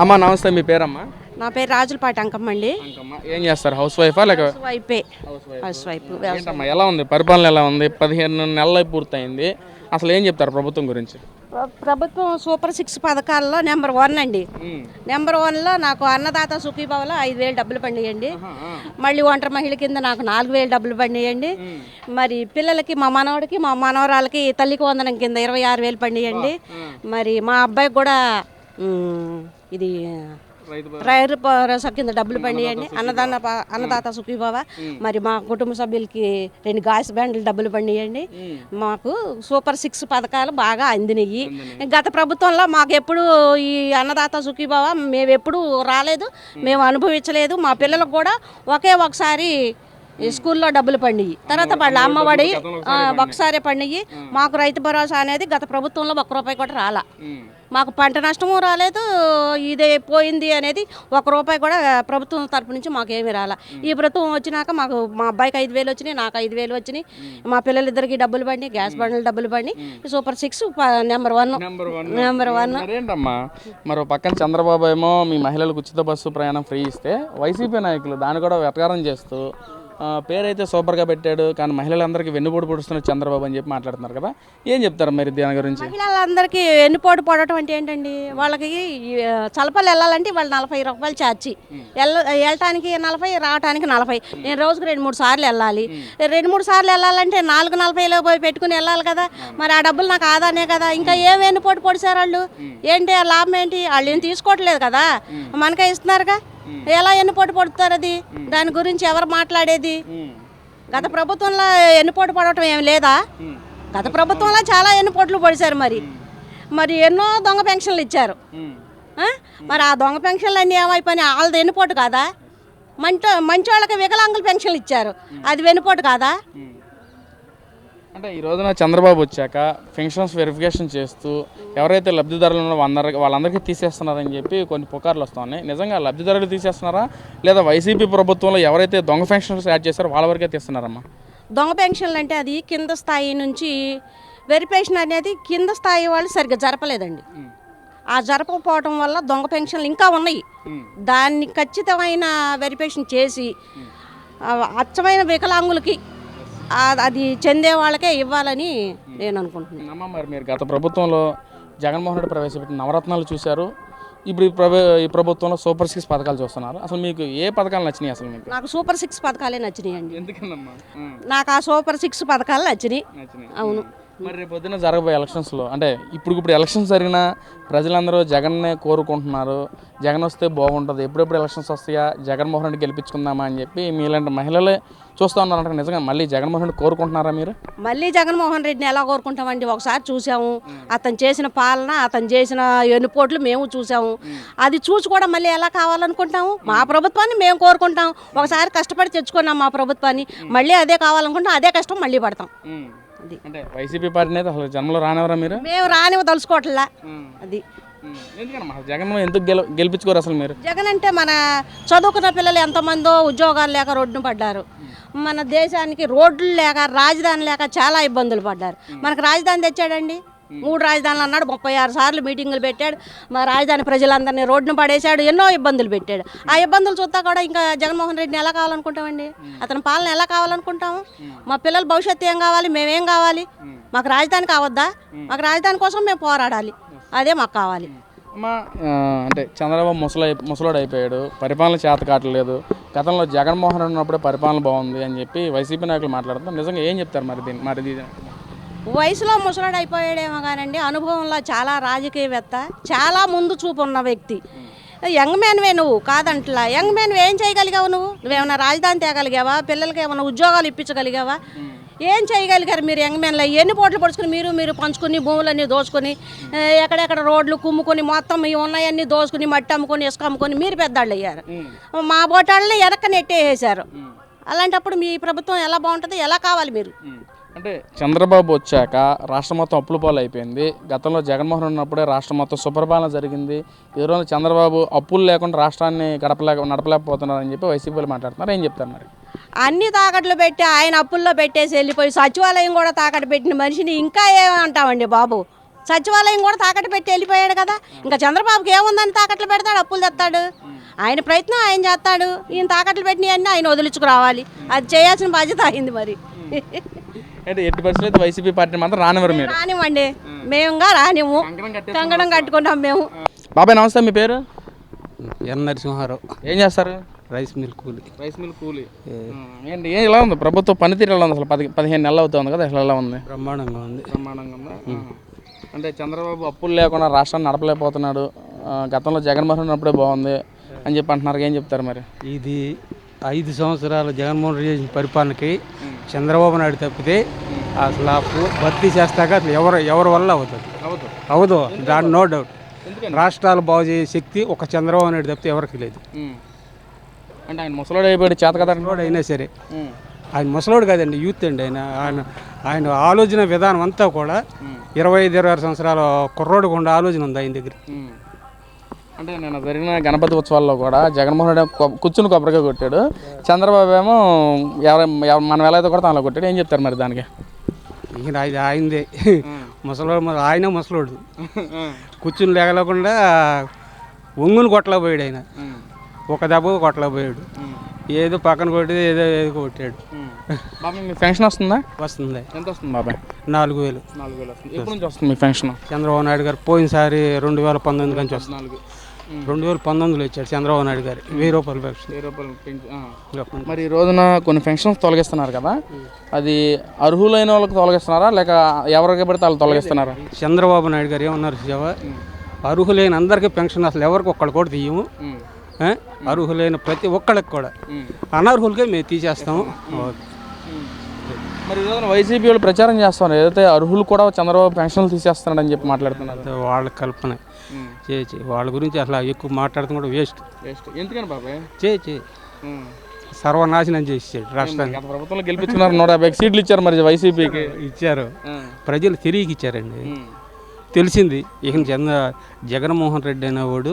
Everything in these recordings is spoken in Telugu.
అమ్మ నమస్తే మీ పేరమ్మా? నా పేరు రాజులపాటి అంకమ్మ అండి ఏం చేస్తారు? హౌస్ వైఫా లేక వైఫ్ హౌస్ వైఫ్ ఏంటమ్మా ఎలా ఉంది? పరిపాలన ఎలా ఉంది? పదిహేను నెలలు పూర్తయింది. అసలు ఏం చెప్తారు ప్రభుత్వం గురించి? ప్రభుత్వం సూపర్ సిక్స్ పథకాల్లో నెంబర్ వన్ అండి. నెంబర్ వన్లో నాకు అన్నదాత సుఖీభావలో ఐదు వేలు డబ్బులు పండియండి. మళ్ళీ ఒంటరి మహిళ కింద నాకు నాలుగు వేలు డబ్బులు పండియండి. మరి పిల్లలకి మా మనవడికి మా మనవరాలకి తల్లికి వందనం కింద ఇరవై ఆరు వేలు పండియండి మరి మా అబ్బాయికి కూడా ఇది రైతు భరోసా. కింద డబ్బులు పండియండి అన్నదాన అన్నదాత సుఖీభావ. మరి మా కుటుంబ సభ్యులకి రెండు గాస్ బ్యాండ్లు డబ్బులు పండియండి మాకు సూపర్ సిక్స్ పథకాలు బాగా అందినయి. గత ప్రభుత్వంలో మాకు ఎప్పుడు ఈ అన్నదాత సుఖీభావ మేము ఎప్పుడు రాలేదు. మేము అనుభవించలేదు. మా పిల్లలకు కూడా ఒకే ఒకసారి ఈ స్కూల్లో డబ్బులు పండియి తర్వాత వాళ్ళ అమ్మఒడి ఒకసారి పండియి మాకు రైతు భరోసా అనేది గత ప్రభుత్వంలో ఒక్క రూపాయి కూడా రాలా. మాకు పంట నష్టము రాలేదు ఇదే పోయింది అనేది ఒక రూపాయి కూడా ప్రభుత్వం తరపు నుంచి మాకు ఏమీ రాలా. ఈ ప్రభుత్వం వచ్చినాక మాకు మా అబ్బాయికి ఐదు వేలు వచ్చినాయి నాకు ఐదు వేలు వచ్చినాయి. మా పిల్లలిద్దరికి డబ్బులు పడి గ్యాస్ బండ్లు డబ్బులు పడి super six number one. Number one. మరేంటమ్మా? మరి పక్కన చంద్రబాబు ఏమో మీ మహిళలకు ఉచిత బస్సు ప్రయాణం ఫ్రీ ఇస్తే వైసీపీ నాయకులు దాన్ని కూడా వెటకారం చేస్తూ పేరైతే సూపర్గా పెట్టాడు. కానీ మహిళలందరికీ వెన్నుపోటు పొడుస్తున్న చంద్రబాబు అని చెప్పి మాట్లాడుతున్నారు కదా. ఏం చెప్తారు మరి దీని గురించి? మహిళలందరికీ ఎన్నిపోటు పడటం అంటే ఏంటండి? వాళ్ళకి ఈ, చలపల్లి వెళ్ళాలంటే వాళ్ళు నలభై రూపాయలు ఛార్జీ. వెళ్ళ వెళ్ళటానికి నలభై రావటానికి నలభై. నేను రోజుకు రెండు మూడు సార్లు వెళ్ళాలి. రెండు మూడు సార్లు వెళ్ళాలంటే నాలుగు నలభైలో పోయి పెట్టుకుని వెళ్ళాలి కదా. మరి ఆ డబ్బులు నాకు ఆదానే కదా. ఇంకా ఏం ఎన్నిపోటు పొడిచారు వాళ్ళు? ఏంటి ఆ లాభం ఏంటి? వాళ్ళు ఏం తీసుకోవట్లేదు కదా. మనకే ఇస్తున్నారుగా. ఎలా ఎన్నిపోటు పడుతారు అది? దాని గురించి ఎవరు మాట్లాడేది? గత ప్రభుత్వంలో ఎన్నిపోటు పడటం ఏం లేదా? గత ప్రభుత్వంలో చాలా ఎన్నిపోట్లు పడిశారు మరి. మరి ఎన్నో దొంగ పెన్షన్లు ఇచ్చారు? మరి ఆ దొంగ పెన్షన్లు అన్నీ ఏమైపోయినాయి? వాళ్ళది వెన్నుపోటు కాదా? మంచి మంచి వాళ్ళకి వికలాంగుల పెన్షన్లు ఇచ్చారు. అది వెన్నుపోటు కాదా? అంటే ఈ రోజున చంద్రబాబు వచ్చాక పెన్షన్స్ వెరిఫికేషన్ చేస్తూ ఎవరైతే లబ్ధిదారులు ఉన్నారో వాళ్ళందరికీ వాళ్ళందరికీ తీసేస్తున్నారని చెప్పి కొన్ని పుకార్లు వస్తున్నాయి. నిజంగా లబ్ధిదారులు తీసేస్తున్నారా? లేదా వైసీపీ ప్రభుత్వంలో ఎవరైతే దొంగ పెన్షన్స్ యాడ్ చేస్తారో వాళ్ళ వరకే తీస్తున్నారమ్మా? దొంగ పెన్షన్లు అంటే అది కింద స్థాయి నుంచి వెరిఫికేషన్ అనేది కింద స్థాయి వాళ్ళు సరిగ్గా జరపలేదండి. ఆ జరపకపోవడం వల్ల దొంగ పెన్షన్లు ఇంకా ఉన్నాయి. దాన్ని ఖచ్చితమైన వెరిఫికేషన్ చేసి అచ్చమైన వికలాంగులకి అది చెందే వాళ్ళకే ఇవ్వాలని నేను అనుకుంటున్నాను. అమ్మ మరి మీరు గత ప్రభుత్వంలో జగన్మోహన్ రెడ్డి ప్రవేశపెట్టిన నవరత్నాలు చూశారు. ఇప్పుడు ఈ ప్రభు ఈ ప్రభుత్వంలో సూపర్ సిక్స్ పథకాలు చూస్తున్నారు. అసలు మీకు ఏ పథకాలు నచ్చినాయి అసలు మీకు? నాకు సూపర్ సిక్స్ పథకాలే నచ్చినాయండి. ఎందుకన్నమ్మా నాకు ఆ సూపర్ సిక్స్ పథకాలు నచ్చినాయి. నచ్చినాయి. అవును. మరి రేపు పొద్దున్న జరగబోయే ఎలక్షన్స్లో అంటే ఇప్పుడు ఇప్పుడు ఎలక్షన్స్ జరిగిన ప్రజలందరూ జగన్నే కోరుకుంటున్నారు. జగన్ వస్తే బాగుంటుంది. ఎప్పుడెప్పుడు ఎలక్షన్స్ వస్తాయా? జగన్మోహన్ రెడ్డి గెలిపించుకుందామా అని చెప్పి మీలాంటి మహిళలే చూస్తూ ఉన్నారంటే నిజంగా. మళ్ళీ జగన్మోహన్ రెడ్డి కోరుకుంటున్నారా మీరు? మళ్ళీ జగన్మోహన్ రెడ్డిని ఎలా కోరుకుంటామండి? ఒకసారి చూసాము. అతను చేసిన పాలన అతను చేసిన ఎన్నుపోట్లు మేము చూసాము. అది చూసి కూడా మళ్ళీ ఎలా కావాలనుకుంటాము? మా ప్రభుత్వాన్ని మేము కోరుకుంటాం. ఒకసారి కష్టపడి తెచ్చుకున్నాం మా ప్రభుత్వాన్ని. మళ్ళీ అదే కావాలనుకుంటాం. అదే కష్టం మళ్ళీ పడతాం. అది. అంటే వైసీపీ పార్టీని అయితే అసలు జన్మలో రానివరా మీరు? మేము రానివి తలుచుకోవట్లా. అది. ఎందుకమ్మా జగన్ ఎందుకు గెల గెలిపించుకోరు అసలు మీరు? జగన్ అంటే మన చదువుకున్న పిల్లలు ఎంతమందో ఉద్యోగాలు లేక రోడ్డున పడ్డారు. మన దేశానికి రోడ్లు లేక రాజధాని లేక చాలా ఇబ్బందులు పడ్డారు. మనకు రాజధాని తెచ్చాడండి? మూడు రాజధానులు అన్నాడు ముప్పై ఆరు సార్లు మీటింగులు పెట్టాడు. మా రాజధాని ప్రజలందరినీ రోడ్డును పడేశాడు ఎన్నో ఇబ్బందులు పెట్టాడు. ఆ ఇబ్బందులు చూస్తా కూడా ఇంకా జగన్మోహన్ రెడ్డిని ఎలా కావాలనుకుంటామండి? అతని పాలన ఎలా కావాలనుకుంటాము? మా పిల్లల భవిష్యత్తు ఏం కావాలి? మేమేం కావాలి? మాకు రాజధాని కావద్దా? మాకు రాజధాని కోసం మేము పోరాడాలి. అదే మాకు కావాలి. అంటే చంద్రబాబు ముసలి ముసలోడు అయిపోయాడు పరిపాలన చేత కావట్లేదు. గతంలో జగన్మోహన్ రెడ్డి ఉన్నప్పుడే పరిపాలన బాగుంది అని చెప్పి వైసీపీ నాయకులు మాట్లాడుతున్నారు. నిజంగా ఏం చెప్తారు మరి దీన్ని మరి ఇది వయసులో ముసలాడు అయిపోయాడేమో కానండి అనుభవంలో చాలా రాజకీయవేత్త చాలా ముందు చూపు ఉన్న వ్యక్తి. యంగ్ మ్యాన్వే నువ్వు కాదంట్లా. యంగ్ మ్యాన్ ఏం చేయగలిగావు నువ్వు? నువ్వేమైనా రాజధాని తేగలిగావా? పిల్లలకి ఏమైనా ఉద్యోగాలు ఇప్పించగలిగావా? ఏం చేయగలిగారు మీరు యంగ్ మ్యాన్లో? ఎన్ని పోట్లు పడుచుకుని మీరు మీరు పంచుకుని భూములన్నీ దోచుకొని ఎక్కడెక్కడ రోడ్లు కుమ్ముకొని మొత్తం మీ ఉన్నాయన్నీ దోచుకుని మట్టి అమ్ముకొని ఇసుక అమ్ముకొని మీరు పెద్దాళ్ళు అయ్యారు మా బోటాళ్ళని వెనక్కి నెట్టేసారు అలాంటప్పుడు మీ ప్రభుత్వం ఎలా బాగుంటుంది? ఎలా కావాలి మీరు? అంటే చంద్రబాబు వచ్చాక రాష్ట్రం మొత్తం అప్పుల పాలు అయిపోయింది. గతంలో జగన్మోహన్ ఉన్నప్పుడే రాష్ట్రం మొత్తం సుపరిపాలన జరిగింది. ఈ రోజు చంద్రబాబు అప్పులు లేకుండా రాష్ట్రాన్ని గడపలేక నడపలేకపోతున్నారని చెప్పి వైసీపీలు మాట్లాడుతున్నారు. ఏం చెప్తారు మరి? అన్ని తాకట్లు పెట్టి ఆయన అప్పుల్లో పెట్టేసి వెళ్ళిపోయి సచివాలయం కూడా తాకట్టు పెట్టిన మనిషిని ఇంకా ఏమంటామండి బాబు? సచివాలయం కూడా తాకట్టు పెట్టి వెళ్ళిపోయాడు కదా. ఇంకా చంద్రబాబుకి ఏముందని తాకట్లు పెడతాడు అప్పులు తెస్తాడు? ఆయన ప్రయత్నం ఆయన చేస్తాడు. ఈయన తాకట్లు పెట్టినవన్నీ ఆయన వదిలించుకురావాలి అది చేయాల్సిన బాధ్యత అయింది మరి. అంటే ఎట్టి పరిస్థితులు అయితే వైసీపీ పార్టీని మాత్రం రానివ్వరు మీరు. రానివ్వండి. మేముగా రానివ్వు. కంగడం కట్టుకుంటాం. మేము. బాబాయ్ నమస్తే మీ పేరు? ఎన్ నరసింహారావు. ఏం చేస్తారు? రైస్ మిల్ కూలి. రైస్ మిల్ కూలీ. ఏంటి ఏం ఎలా ఉంది? ప్రభుత్వ పనితీరు ఎలా ఉంది అసలు? పది పదిహేను నెలలు అవుతుంది కదా అసలు ఎలా ఉంది? బ్రహ్మాండంగా ఉంది. బ్రహ్మాండంగా ఉందా? అంటే చంద్రబాబు అప్పులు లేకుండా రాష్ట్రాన్ని నడపలేకపోతున్నాడు. గతంలో జగన్మోహన్ ఉన్నప్పుడే బాగుంది అని చెప్పి అంటున్నారు. ఏం చెప్తారు మరి? ఇది ఐదు సంవత్సరాల జగన్మోహన్ రెడ్డి చేసిన పరిపాలనకి చంద్రబాబు నాయుడు తప్పితే అసలు ఆ భర్తీ చేస్తాక అసలు ఎవరు ఎవరి వల్ల అవుతుంది? అవదు. దాని నో డౌట్? రాష్ట్రాలు బాగు చేసే శక్తి ఒక చంద్రబాబు నాయుడు తప్పితే ఎవరికి లేదు. అంటే ఆయన ముసలోడు అయిపోయాడు చేత కదా ముసలోడు అయినా సరే. ఆయన ముసలోడు కాదండి యూత్ అండి ఆయన. ఆయన ఆయన ఆలోచన విధానం అంతా కూడా ఇరవై ఐదు ఇరవై ఆరు సంవత్సరాల కుర్రోడు ఉండే ఆలోచన ఉంది ఆయన దగ్గర. అంటే నేను జరిగిన గణపతి ఉత్సవాల్లో కూడా జగన్మోహన్ రెడ్డి కూర్చుని కొబ్బరికాయ కొట్టాడు. చంద్రబాబు ఏమో ఎవరు ఎవ- మనం ఎలా అయితే కొడతాం అలా కొట్టాడు. ఏం చెప్తారు మరి దానికి? ఆయన ఆయనదే. ముసలోడు ఆయన ముసలోడు. కూర్చుని లేగలేకుండా ఒంగుని కొట్టలేకపోయాడు ఆయన. ఒక దెబ్బ కొట్టలేకపోయాడు. ఏదో పక్కన కొట్టి ఏదో ఏదో కొట్టాడు. ఫంక్షన్ వస్తుందా? వస్తుంది. ఎంత వస్తుంది బాబాయ్ నాలుగు వేలు. నాలుగు వేలు వస్తుంది. ఎప్పటి నుంచి వస్తుంది మీ ఫంక్షన్? చంద్రబాబు నాయుడు గారు పోయినసారి రెండు వేల పంతొమ్మిది నుంచి వస్తుంది. నాలుగు రెండు వేల పంతొమ్మిదిలో ఇచ్చాడు చంద్రబాబు నాయుడు గారు. వెయ్యి రూపాయలు పెన్షన్ వెయ్యి రూపాయలు ఆ. మరి ఈ రోజున కొన్ని ఫంక్షన్స్ తొలగిస్తున్నారు కదా అది అర్హులైన వాళ్ళకి తొలగిస్తున్నారా లేక ఎవరికి పడితే వాళ్ళు తొలగిస్తున్నారా? చంద్రబాబు నాయుడు గారు ఏమన్నారు శివ అర్హులైన అందరికీ పెన్షన్ అసలు ఎవరికి ఒక్కళ్ళు కూడా తీయము? అర్హులైన ప్రతి ఒక్కళ్ళకి కూడా. అనర్హులకే మేము తీసేస్తాము. మరి ఈ రోజున వైసీపీ వాళ్ళు ప్రచారం చేస్తున్నారు. ఏదైతే అర్హులు కూడా చంద్రబాబు పెన్షన్లు తీసేస్తున్నాడని చెప్పి మాట్లాడుతున్నారు. వాళ్ళ కల్పన. చేయి వాళ్ళ గురించి అసలు ఎక్కువ మాట్లాడటం కూడా వేస్ట్. వేస్ట్. ఎందుకని బాబాయ్? చేయి చేయి సర్వనాశనం చేసాడు రాష్ట్రాన్ని. గత ప్రభుత్వంలో గెలిపించుకున్నారు. నూట యాభై సీట్లు ఇచ్చారు మరి వైసీపీకి. ఇచ్చారు. ప్రజలు తిరిగి ఇచ్చారండి తెలిసింది. ఇక చంద్ర జగన్మోహన్ రెడ్డి అనేవాడు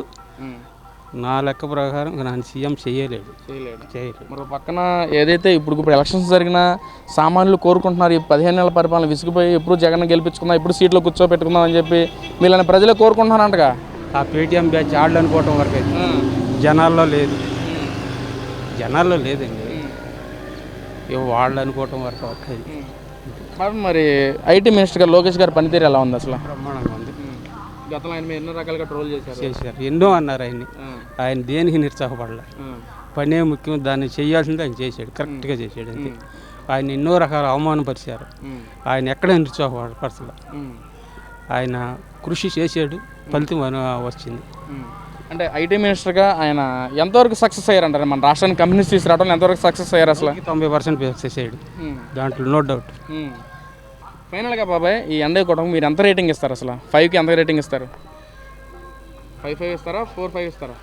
నా లెక్క ప్రకారం నన్ను సీఎం చేయలేడు చేయలేడు చేయలేడు మరి పక్కన ఏదైతే ఇప్పుడు ఇప్పుడు ఎలక్షన్స్ జరిగినా సామాన్యులు కోరుకుంటున్నారు ఈ పదిహేను నెలల పరిపాలన విసిగిపోయి ఎప్పుడు జగన్ గెలిపించుకుందాం ఇప్పుడు సీట్లో కూర్చోబెట్టుకుందాం అని చెప్పి వీళ్ళని ప్రజలే కోరుకుంటున్నారంటగా? ఆ పేటీఎం బ్యాచ్ ఆళ్ళు అనుకోవటం వరకు అయితే జనాల్లో లేదు. జనాల్లో లేదండి. వాళ్ళు అనుకోవటం వరకు వరకు మరి మరి ఐటీ మినిస్టర్ గారు లోకేష్ గారి పనితీరు ఎలా ఉంది అసలు? బ్రహ్మాండంగా గతంలో ఆయన ఎన్నో రకాలుగా ట్రోల్ చేశారు. చేశారు. ఎన్నో అన్నారు ఆయన్ని. ఆయన దేనికి నిరుత్సాహపడలే. పనే ముఖ్యం దాన్ని చేయాల్సింది ఆయన చేశాడు. కరెక్ట్గా చేశాడు అంతే. ఆయన ఎన్నో రకాల అవమానపరిచారు. ఆయన ఎక్కడ నిరుత్సాహపరచలే ఆయన కృషి చేశాడు ఫలితం వచ్చింది. అంటే ఐటీ మినిస్టర్గా ఆయన ఎంతవరకు సక్సెస్ అయ్యారంటారు? మన రాష్ట్రానికి కంపెనీస్ తీసుకురావడం ఎంతవరకు సక్సెస్ అయ్యారు అసలు? తొంభై పర్సెంట్ చేశాడు దాంట్లో నో డౌట్. ఫైనల్గా బాబాయ్ ఈ ఎండే కుటుంబం మీరు ఎంత రేటింగ్ ఇస్తారు అసలు? ఫైవ్కి ఎంత రేటింగ్ ఇస్తారు? ఫైవ్ ఫైవ్ ఇస్తారా? ఫోర్ ఫైవ్ ఇస్తారా?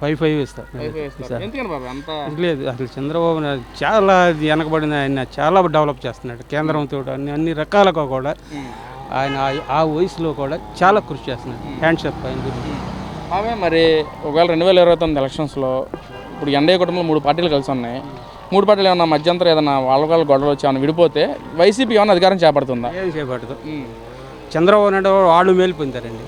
ఫైవ్ ఫైవ్ ఇస్తారు. లేదు అసలు చంద్రబాబు నాయుడు చాలా వెనకబడిన ఆయన చాలా డెవలప్ చేస్తున్నాడు. కేంద్రంతో అన్ని అన్ని రకాలుగా కూడా ఆయన ఆ- వయసులో కూడా చాలా కృషి చేస్తున్నాడు. హ్యాండ్షప్ ఆయన గురించి. బాబాయ్ మరి ఒకవేళ రెండు వేల ఇరవై తొమ్మిది ఎలక్షన్స్లో ఇప్పుడు ఎన్డీఏ కుటుంబంలో మూడు పార్టీలు కలిసి ఉన్నాయి. మూడు పార్టీలు ఏమన్నా మధ్యంతరం ఏదైనా వాళ్ళ వాళ్ళ గొడవలు వచ్చి ఏమైనా విడిపోతే వైసీపీ ఏమైనా అధికారం చేపడుతుందా? చేపడుతుంది. చంద్రబాబు నాయుడు వాళ్ళు మేలు పొందారండి